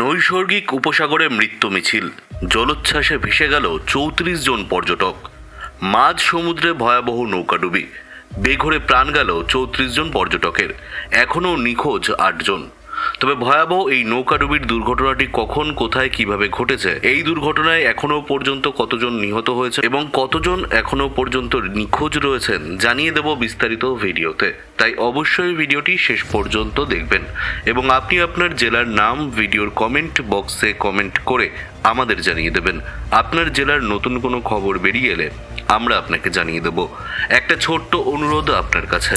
নৈসর্গিক উপসাগরে মৃত্যু মিছিল। জলোচ্ছ্বাসে ভেসে গেল চৌত্রিশ জন পর্যটক। মাঝ সমুদ্রে ভয়াবহ নৌকাডুবি বেঘরে প্রাণ গেল চৌত্রিশ জন পর্যটকের। এখনও নিখোঁজ আটজন। তবে ভয়াবহ এই নৌকাডুবির দুর্ঘটনাটি কখন, কোথায়, কীভাবে ঘটেছে? এই দুর্ঘটনায় এখনও পর্যন্ত কতজন নিহত হয়েছে এবং কতজন এখনও পর্যন্ত নিখোঁজ রয়েছেন জানিয়ে দেব বিস্তারিত ভিডিওতে। তাই অবশ্যই ভিডিওটি শেষ পর্যন্ত দেখবেন এবং আপনি আপনার জেলার নাম ভিডিওর কমেন্ট বক্সে কমেন্ট করে আমাদের জানিয়ে দেবেন। আপনার জেলার নতুন কোনো খবর বেরিয়ে এলে আমরা আপনাকে জানিয়ে দেব। একটা ছোট্ট অনুরোধ আপনার কাছে।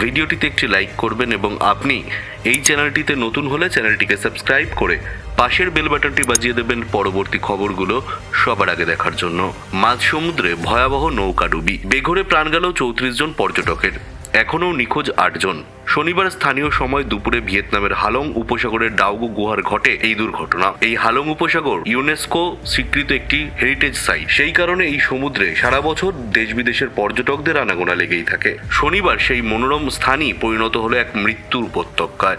ভিডিওটিতে একটি লাইক করবেন এবং আপনি এই চ্যানেলটিতে নতুন হলে চ্যানেলটিকে সাবস্ক্রাইব করে পাশের বেল বাটনটি বাজিয়ে দেবেন পরবর্তী খবরগুলো সবার আগে দেখার জন্য। মাঝ সমুদ্রে ভয়াবহ নৌকাডুবি বেঘরে প্রাণ গেল চৌত্রিশ জন পর্যটকের এখনও নিখোঁজ আটজন। শনিবার স্থানীয় সময় দুপুরে ভিয়েতনামের হালং উপসাগরের ডাউগু গুহার ঘটে এই দুর্ঘটনা। এই হালং উপসাগর ইউনেস্কো স্বীকৃত একটি হেরিটেজ সাইট সেই কারণে এই সমুদ্রে সারা বছর দেশ বিদেশের পর্যটকদের আনাগোনা লেগেই থাকে। শনিবার সেই মনোরম স্থানই পরিণত হলো এক মৃত্যুর উপত্যকায়।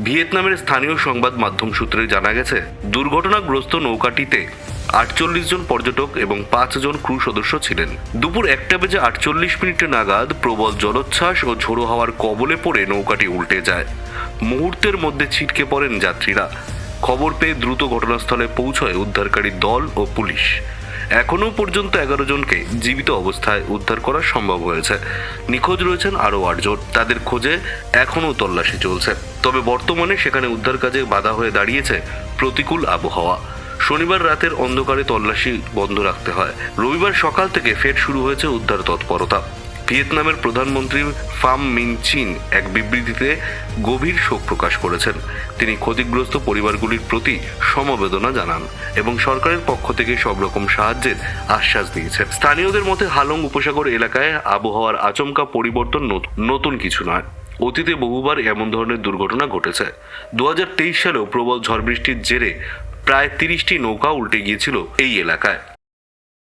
ভিয়েতনামের স্থানীয় সংবাদ মাধ্যম সূত্রে জানা গেছে, দুর্ঘটনাগ্রস্ত নৌকাটিতে আটচল্লিশ জন পর্যটক এবং পাঁচজন ক্রু সদস্য ছিলেন। দুপুর একটা বেজে আটচল্লিশ মিনিটে নাগাদ প্রবল জলোচ্ছ্বাস ও ঝোড়ো হাওয়ার কবলে পড়ে নৌকাটি উল্টে যায়। মুহূর্তের মধ্যে ছিটকে পড়েন যাত্রীরা। খবর পেয়ে দ্রুত ঘটনাস্থলে পৌঁছয় উদ্ধারকারী দল ও পুলিশ। এখনও পর্যন্ত এগারো জনকে জীবিত অবস্থায় উদ্ধার করা সম্ভব হয়েছে। নিখোঁজ রয়েছেন আরও আটজন তাদের খোঁজে এখনও তল্লাশি চলছে। তবে বর্তমানে সেখানে উদ্ধার কাজে বাধা হয়ে দাঁড়িয়েছে প্রতিকূল আবহাওয়া। শনিবার রাতের অন্ধকারে তল্লাশি বন্ধ রাখতে হয়। রবিবার সকাল থেকে ফের শুরু হয়েছে উদ্ধার তৎপরতা। ভিয়েতনামের প্রধানমন্ত্রী ফাম মিন চিন এক বিবৃতিতে গভীর শোক প্রকাশ করেছেন। তিনি ক্ষতিগ্রস্ত পরিবারগুলির প্রতি সমবেদনা জানান এবং সরকারের পক্ষ থেকে সব রকম সাহায্যের আশ্বাস দিয়েছেন। স্থানীয়দের মতে, হালং উপসাগর এলাকায় আবহাওয়ার আচমকা পরিবর্তন নতুন কিছু নয়। অতীতে বহুবার এমন ধরনের দুর্ঘটনা ঘটেছে। দু হাজার তেইশ সালেও প্রবল ঝড় বৃষ্টির জেরে প্রায় তিরিশটি নৌকা উল্টে গিয়েছিল এই এলাকায়।